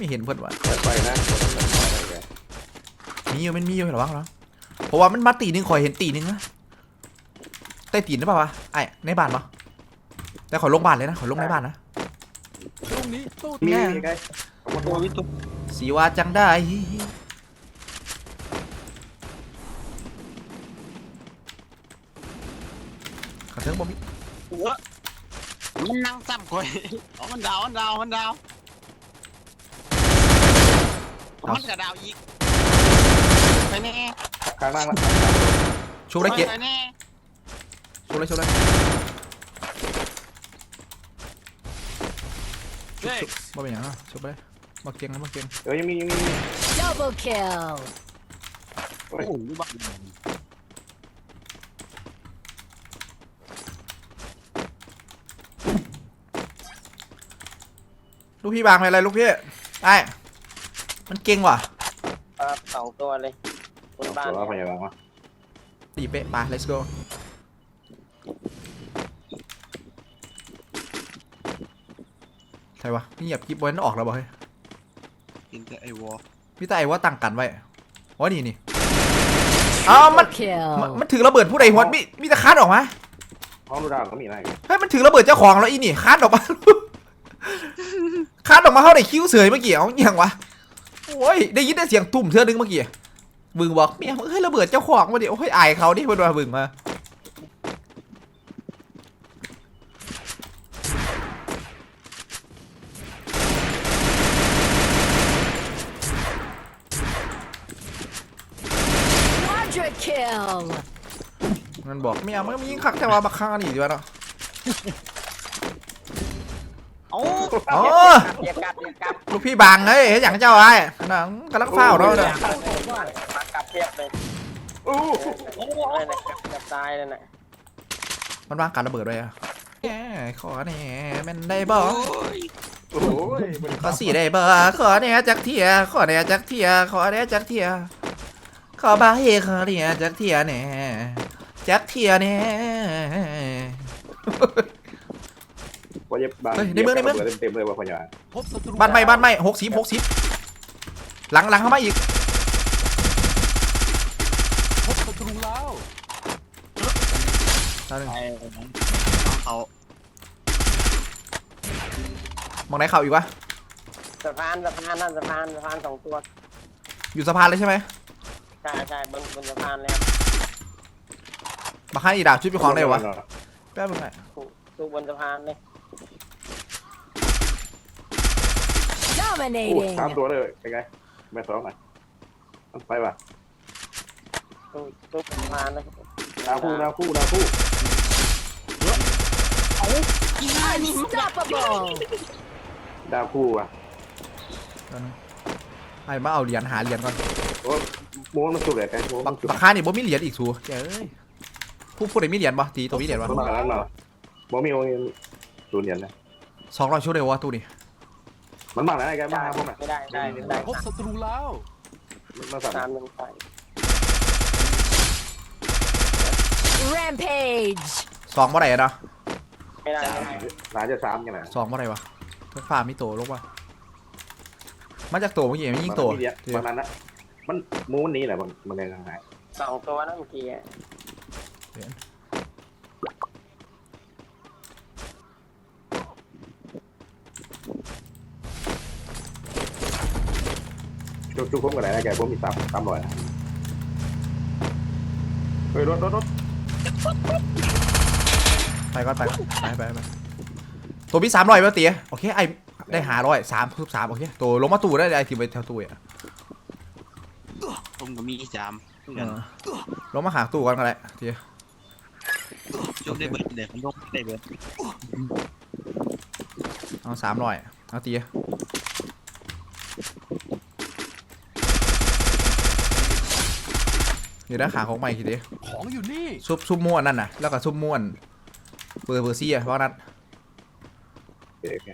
ไม่เห็นเพิ่นว่ะเปิดไฟนะเปิดไฟเลยมีอยู่มันมีอยู่เหรอวะเหรอเพราะว่ามันมาตีหนึงข่อยเห็นตีหนึงนะใต้ตีนหรือเปล่าวะไอ้ในบ้านปะแต่ขอยลงบ้านเลยนะขอยลงในบ้านนะตรงนี้ตู้มีแน่มีไงตัววิตุสีว่าจังได้ขอเทิงบ่มีหัวมันนั่งซ้ำคอยเอามันดาวมันดาวมันดาว มันกระดาวอีกไปแน่ข้างล่างละชุบได้เกะไปแน่ชุบเลยชุบเลยเด็กบ่เป็นหยังอะชุบไปเลยมาเกียงนะมาเกียงเออยังมียังมี Double kill. โอ้โหบ้าลูกพี่บางไปอะไรลูกพี่ไอ้ มันเก่งว่ะครับสองตัวเลยบนบ้านตัวพยาบาลวะตีเป๊ะไป let's go ใช่วะนี่เหยียบกิ๊บไว้นั่นออกแล้วบ่เฮ้ยกินแต่ไอ้วอพี่ตาไอ้ว่าตั้งกันไว้ว่านี่นี่อ้าวมัน Kill. มันมันถือระเบิดผู้ใดหัวมีมีแต่คาดออกมาห้องดูดาวก็มีอะไรเฮ้ยมันถือระเบิดเจ้าของแล้วอีนี่คาดออกมา คาดออกมาเข้าในคิ้วเสยเมื่อกี้เอาอหย่างวะ โอ้ยได้ยินแต่เสียงตุ่มเธอนึงเมื่อกี้บึงบอกเมียมึงเฮ้ยระเบิดเจ้าของมาดิโอ้ยอายเขาดิเพิ่นว่าบึงมา Quadra kill. มันบอกเมียมึงมียิงคักแต่ว่าบักฆ่านี่ดีวะเนาะ โอ้อ๋ออย่ากัดอย่ากัดลูกพี่บางเฮ้ยเฮ็ดอย่างเจ้าไอ้นังกำลังเฝ้าเนาะเนี่ยมากลับเทียบเลยอู้เลยนะกลับกลับตายเลยนะมันวางการระเบิดไว้อะแหมขอแหน่แมันได้บ่โอ้ยขอสี่ได้บ่ขอแหน่จักเทียขอแหน่จักเทียขอแหน่จักเทียขอบาเฮขอแหน่จักเทียแหน่จักเทียแหน่ ว่าจะบางเต็มเลยว่าพยาบาลพบศัตรูบ้านไม่บ้านไม่หกสิบหกสิบหลังหลังเข้ามาอีก พบศัตรูแล้วตาหนึ่งไอ้เขามองไหนเข่าอีกวะ สะพานสะพานนั่นสะพานสะพานสองตัวอยู่สะพานเลยใช่ไหมใช่ใช่บนบนสะพานเลยมาให้อีดาบชุดเป็นของได้วะแป๊บนึงไงตู้บนสะพานเลย อู้ Dominating. สามตัวเลย เป็นไงแม่สองอะไปว่ะตู้ตู้บนสะพานเลยดาวคู่ดาวคู่ดาวคู่ Unstoppable. ดาวคู่อะแป๊บนึงไอ้มาเอาเหรียญหาเหรียญก่อนโอ้ม้วนมันสุดเลยไงม้วนบัมักนสุดบักค่านี่บ่มีเหรียญอีกสูเจ้เอ้ยผู้ผู้ใดมีเหรียญบ่ตีตัวมีเหรียญบ่มันมาแล้วมาบ่มีโอ้ยศูนย์เหรียญนะสองร้อยชุดเลยวะตู้นี่ มันมาแล้วไงมาพวกน่ะไม่ได้ไม่ได้ไม่ได้พบศัตรูแล้วมาสั่งสามหนึ่งไป Rampage. สองเมื่อไหร่เนาะไม่ได้ไม่ได้หลานจะสามกันนะสองเมื่อไหร่วะเพิ่งฝ่ามีโตลงวะมาจากโตเมื่อกี้ไม่ยิงโตมันนั้นนะมันมูมันนี้แหละมันมันในทางไหนสองตัวนั่นเมื่อกี้อะ จุกจุกผมกันไหนนะแกผมมีสามสามร้อยนะเฮ้ยรถรถรถไปก่อนไปก่อนไปไปไปตัวพี่สามร้อยป่ะเตี๋ยโอเคไอได้หาร้อยสามทุบสามโอเคตัวลงมาตู้ได้ไอทีไปแถวตู้อะผมก็มีจามเออลงมาหาตู้ก่อนก็ได้เตี๋ยจบได้เบิร์ดเด็กมันยกได้เบิร์ดเอาสามร้อยเอาเตี๋ย เดี๋ยวได้ขาของใหม่ทีเดียวของอยู่นี่ซุปซุปม่วนนั่นน่ะแล้วก็ซุปม่วนเบอร์เบอร์ซี่อะเพราะนั้นโอเค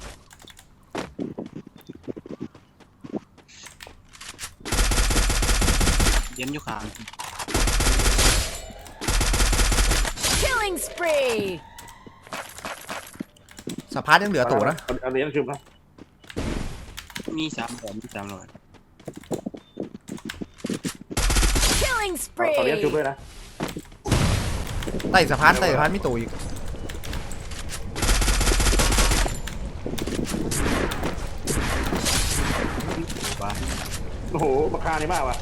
เย็นอยู่ข้าง Killing spree. สะพานยังเหลือตัวนะ เอาเรียนชุบนะมีสามร้อยมีสามร้อย Killing ตอนนี้ชุบ spree. ด้วยนะใต้สะพานใต้สะพานมีตัวอีกบ้าโอ้โหราคานี่มากว่ะ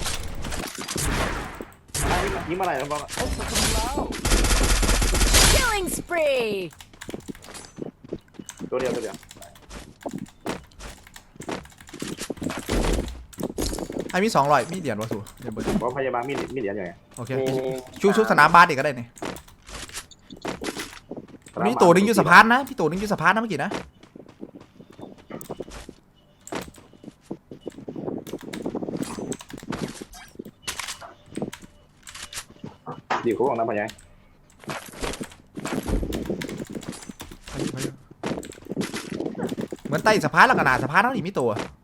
อะยิ้มยิ้มอะไรนะบอกพบศัตรูแล้ว Killing spree. ตัวเดียวตัวเดียว ไอ้มีสองร้อยมีเหรียญวะสูเดี๋ยวเบิร์ดเพราะพยาบาลมีมีเหรียญยังไงโอเคมีมีชูชุบสนามบาสอีกก็ได้นี่มีตัวหนึงอยู่สะพานนะพี่ตัวหนึงอยู่สะพานนะเมื่อกี้นะดีเขาบอกน้ำพยายเหมือนใต้สะพานแล้วก็หนาสะพานเท่านี้มีตัวยัง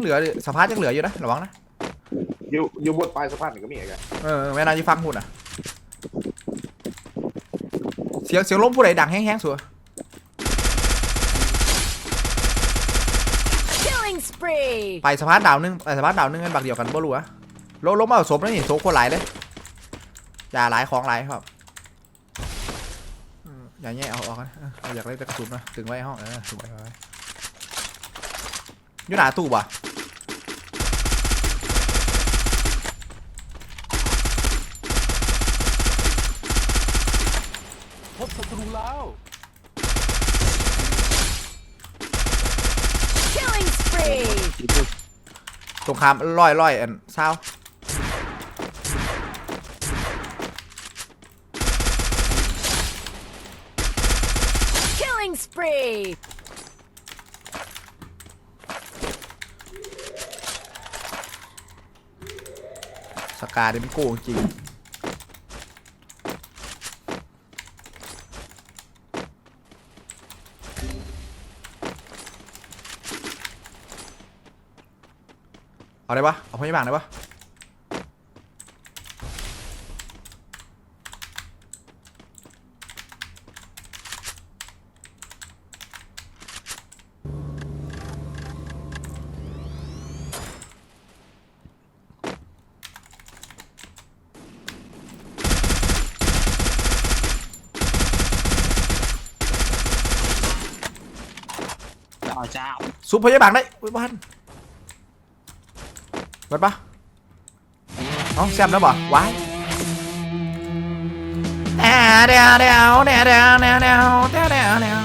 เหลือสะพานยังเหลืออยู่นะระวังนะอยู่อยู่บนปลายสะพานนี่ก็มีอีกอะเออเวลาที่ฟังพูดอะเสียงเสียงลมผู้ใดดังแห้งๆสัว Killing spree. ไปสะพานดาวหนึงไปสะพานดาวหนึงกันบักเดียวกันบ่รู้อะลงลงมาเอาศพแล้วนี่โซโคนหลายเลยอย่าหลายของหลายครับอืมอย่าแย่เอาออกนะเออเอาอยากได้แต่กระสุนมาตึงไว้ในห้องเออตึงไว้ไว้อยู่หนาตู้ป่ะ พบศัตรูแล้ว Killing spree. ตรงข้ามร้อยร้อยอันเศร้า Killing spree. สกาเดมันโกงจริง เอาได้ปะเอาพยาบาลได้ปะเจ้าเจ้าซุปพยาบาลได้อุ้ยบ้าน เบิดปะเอาแซมแล้วบ่ว้ายเดวเดวเดวเดวแดวเดวแดวเดวแดว